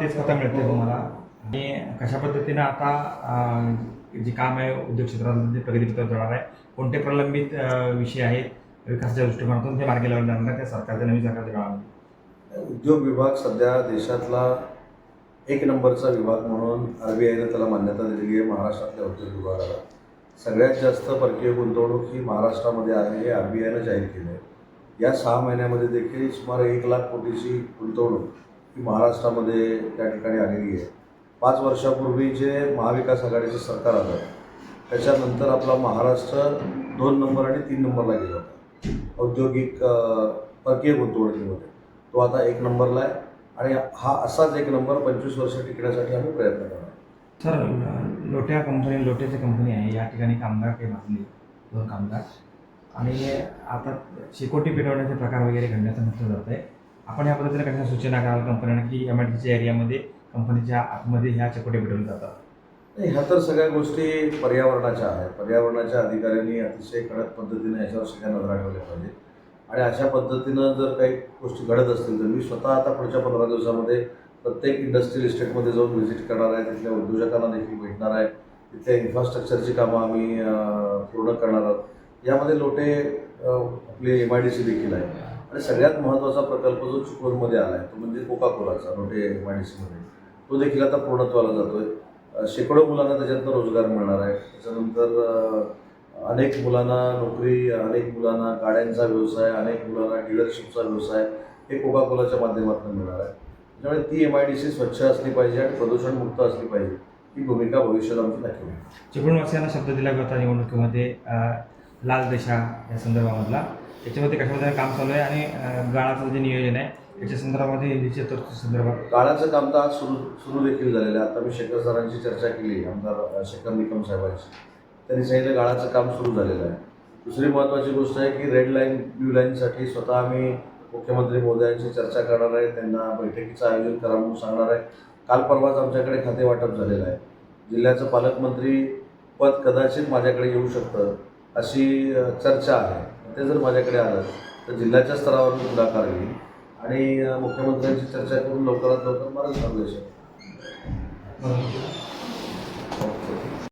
तेच खाता मिळते तुम्हाला. आणि कशा पद्धतीनं आता जे काम आहे उद्योग क्षेत्रामध्ये प्रगतीपथावर जाणार आहे कोणते प्रलंबित विषय आहेत विकासाच्या दृष्टिकोनातून ते मार्गी लावले जाणार त्या सरकारच्या नवीन सरकारच्या काळामध्ये? उद्योग विभाग सध्या देशातला एक नंबरचा विभाग म्हणून आर बी आयने त्याला मान्यता दिलेली आहे महाराष्ट्रातल्या उद्योग विभागाला. सगळ्यात जास्त परकीय गुंतवणूक ही महाराष्ट्रामध्ये आहे हे आर बी आयनं जाहीर केलं आहे या सहा महिन्यामध्ये देखील सुमारे एक लाख कोटीची गुंतवणूक ही महाराष्ट्रामध्ये त्या ठिकाणी आलेली आहे. पाच वर्षापूर्वी जे महाविकास आघाडीचं सरकार आलं त्याच्यानंतर आपला महाराष्ट्र दोन नंबर आणि तीन नंबरला गेला होता. औद्योगिक परकीय गुंतवणुकीमध्ये. तो आता एक नंबरला आहे आणि हा असाच एक नंबर पंचवीस वर्ष टिकण्यासाठी आम्ही प्रयत्न करणार सर लोट्या कंपनी लोट्याची कंपनी आहे. या ठिकाणी कामगार काही मागले दोन कामगार. आणि आता शेकोटी पेटवण्याचे प्रकार वगैरे घडण्याचं म्हटलं जात आहे आपण या पद्धतीने कशा सूचना कराल कंपन्यांना की एम आय टीच्या एरियामध्ये कंपनीच्या आतमध्ये ह्या चकोटी भेटून जातात? नाही ह्या तर सगळ्या गोष्टी पर्यावरणाच्या आहेत. पर्यावरणाच्या अधिकाऱ्यांनी अतिशय कडक पद्धतीने याच्यावर सगळ्या नजरा ठेवल्या पाहिजे आणि अशा पद्धतीनं जर काही गोष्टी घडत असतील तर मी स्वतः आता पुढच्या पंधरा दिवसामध्ये प्रत्येक इंडस्ट्रियल इस्टेटमध्ये जाऊन व्हिजिट करणार आहे. तिथल्या उद्योजकांना देखील भेटणार आहे. तिथल्या इन्फ्रास्ट्रक्चरची कामं आम्ही पूर्ण करणार आहोत. यामध्ये लोटे आपली एम आय डी सी देखील आहे आणि सगळ्यात महत्त्वाचा प्रकल्प जो चिपळूणमध्ये आला आहे तो म्हणजे कोका कोलाचा रोटे एम आय डी सीमध्ये तो देखील आता पूर्णत्वाला जातो आहे शेकडो मुलांना त्याच्यातनं रोजगार मिळणार आहे. त्याच्यानंतर अनेक मुलांना नोकरी अनेक मुलांना गाड्यांचा व्यवसाय अनेक मुलांना डीलरशिपचा व्यवसाय हे कोका कोलाच्या माध्यमातून मिळणार आहे. त्यामुळे ती एम आय डी सी स्वच्छ असली पाहिजे आणि प्रदूषणमुक्त असली पाहिजे ही भूमिका भविष्यात आमची नक्की चिपळूणवासियांना शब्द दिला होता निवडणुकीमध्ये. लाल देशा या संदर्भामधला. त्याच्यामध्ये कशामध्ये काम चालू आहे आणि गाळाचं जे नियोजन आहे त्याच्या संदर्भामध्ये निधीच्या तरतूद संदर्भात गाळाचं काम तर आज सुरू सुरू देखील झालेलं आहे. आता मी शेखर सरांची चर्चा केली आमदार शेखर निकम साहेबांशी त्यांनी सांगितलं गाळाचं काम सुरू झालेलं आहे. दुसरी महत्त्वाची गोष्ट आहे की रेड लाईन ब्ल्यू लाईनसाठी स्वतः आम्ही मुख्यमंत्री मोदयांशी चर्चा करणार आहे. त्यांना बैठकीचं आयोजन करा म्हणून सांगणार आहे. काल परवाच आमच्याकडे खाते वाटप झालेलं आहे. जिल्ह्याचं पालकमंत्री पद कदाचित माझ्याकडे येऊ शकतं. अशी चर्चा आहे. ते जर माझ्याकडे आलं तर जिल्ह्याच्या स्तरावर मी पुढाकार घेईन आणि मुख्यमंत्र्यांची चर्चा करून लवकरात लवकर मला निर्देश आहे. ओके.